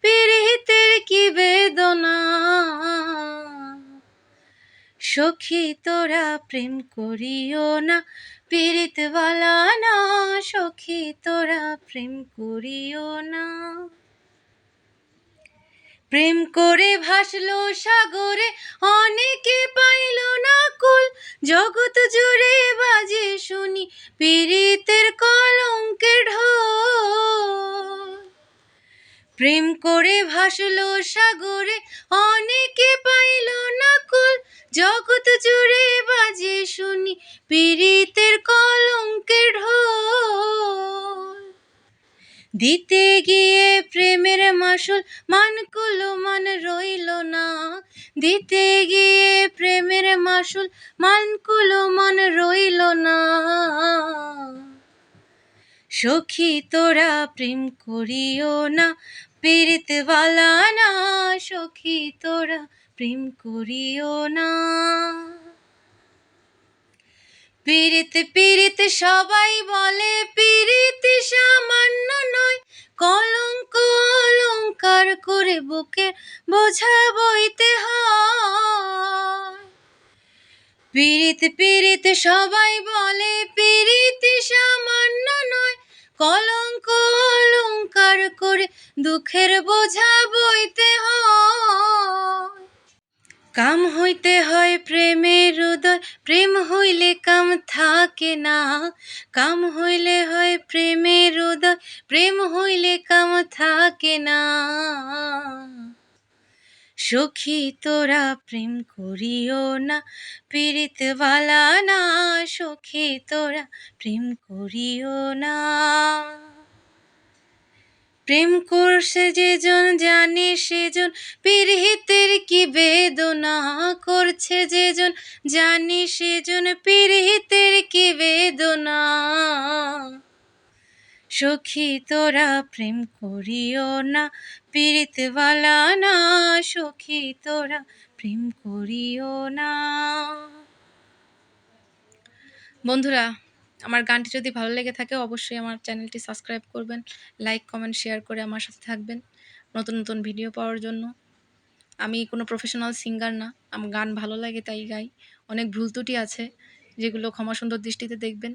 পীড়িতের কি বেদনা? সখী তোরা প্রেম করিও না পীড়িতওয়ালা না। সখী তোরা প্রেম করিও না। প্রেম করে ভাসলো সাগরে, অনেকে পাইল না কুল। জগৎ জুড়ে বাজে শুনি পীড়িতের প্রেম করে ভাসলো সাগরে, অনেকে পাইল না কুল জগৎ জুড়ে বাজে শুনি পীড়িতের কলঙ্কের ঢোল। দিতে গিয়ে প্রেমের মাসুল মানকুলো মান রইল না। দিতে গিয়ে প্রেমের মাসুল মানকুলো মান রইল না। সখী, তোরা প্রেম করিও না। পীড়িতওয়ালা না সখী তোরা প্রেম করিও না। পীড়িত পীড়িত সবাই বলে, পীড়িত সামান্য নয়, কলঙ্ক অলঙ্কার করে বুকে বোঝা বইতে হয়। পীড়িত পীড়িত সবাই বলে, পীড়িত সামান্য নয়, কলঙ্ক অলঙ্কার করে দুঃখের বোঝা বইতে হয়। কাম হইতে হয় প্রেমের হৃদয় প্রেম হইলে কাম থাকে না। কাম হইলে হয় প্রেমের হৃদয় প্রেম হইলে কাম থাকে না। সখী তোরা প্রেম করিও না পীড়িতওয়ালা না। সখী তোরা প্রেম করিও না। প্রেম করছে যেজন, জানে সেজন, পীড়িতের কি বেদনা করছে যেজন, জানে সেজন, পীড়িতের কি বেদনা। সখী, তোরা প্রেম করিও না, পীড়িতওয়ালা না, সখী, তোরা প্রেম করিও না। বন্ধুরা আমার গানটি যদি ভালো লেগে থাকে, অবশ্যই আমার চ্যানেলটি সাবস্ক্রাইব করবেন, লাইক, কমেন্ট, শেয়ার করে আমার সাথে থাকবেন নতুন নতুন ভিডিও পাওয়ার জন্য। আমি কোনো প্রফেশনাল সিঙ্গার না, আমার গান ভালো লাগে, তাই গাই। অনেক ভুল ত্রুটি আছে, যেগুলো ক্ষমা সুন্দর দৃষ্টিতে দেখবেন।